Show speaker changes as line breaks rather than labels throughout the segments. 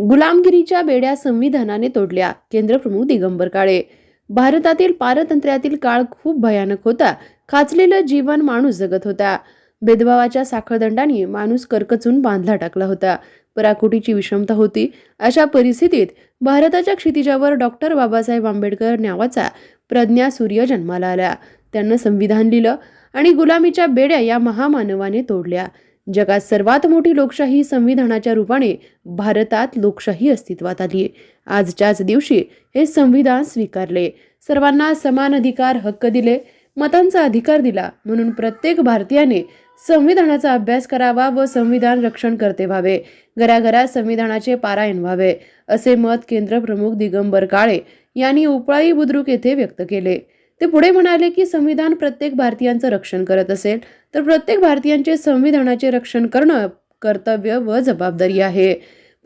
गुलामगिरीच्या बेड्या संविधानाने तोडल्या. केंद्रप्रमुख दिगंबर काळे. भारतातील पारतंत्र्यातील काळ खूप भयानक होता. खाचलेलं जीवन माणूस जगत होता. भेदभावाच्या साखळदंडाने माणूस करकचून बांधला टाकला होता. पराकोटीची विषमता होती. अशा परिस्थितीत भारताच्या क्षितिजावर डॉक्टर बाबासाहेब आंबेडकर नावाचा प्रज्ञा सूर्य जन्माला आला. त्यांना संविधान लिहिलं आणि गुलामीच्या बेड्या या महामानवाने तोडल्या. जगात सर्वात मोठी लोकशाही संविधानाच्या रूपाने भारतात लोकशाही अस्तित्वात आली आजच्याच दिवशी हे संविधान स्वीकारले. सर्वांना समान अधिकार हक्क दिले मतांचा अधिकार दिला म्हणून प्रत्येक भारतीयाने संविधानाचा अभ्यास करावा व संविधान रक्षण करते व्हावे. घराघरात संविधानाचे पारायण व्हावे असे मत केंद्र प्रमुख दिगंबर काळे यांनी उपळाई बुद्रुक येथे व्यक्त केले. ते पुढे म्हणाले की संविधान प्रत्येक भारतीयांचं रक्षण करत असेल तर प्रत्येक भारतीयांचे संविधानाचे रक्षण करणं कर्तव्य व जबाबदारी आहे.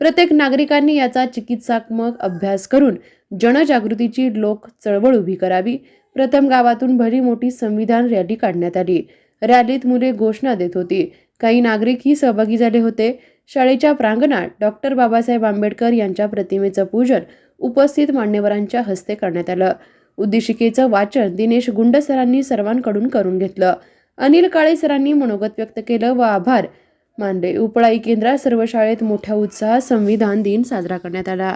प्रत्येक नागरिकांनी याचा चिकित्सात्मक अभ्यास करून जनजागृतीची लोक चळवळ उभी करावी. प्रथम गावातून भली मोठी संविधान रॅली काढण्यात आली. रॅलीत मुले घोषणा देत होती. काही नागरिकही सहभागी झाले होते. शाळेच्या प्रांगणात डॉक्टर बाबासाहेब आंबेडकर यांच्या प्रतिमेचं पूजन उपस्थित मान्यवरांच्या हस्ते करण्यात आलं. उद्देशिकेचं वाचन दिनेश गुंड सरांनी सर्वांकडून करून घेतलं. अनिल काळे सरांनी मनोगत व्यक्त केलं व आभार. मानले उपळाई केंद्रात सर्व शाळेत मोठ्या उत्साहात संविधान दिन साजरा करण्यात आला.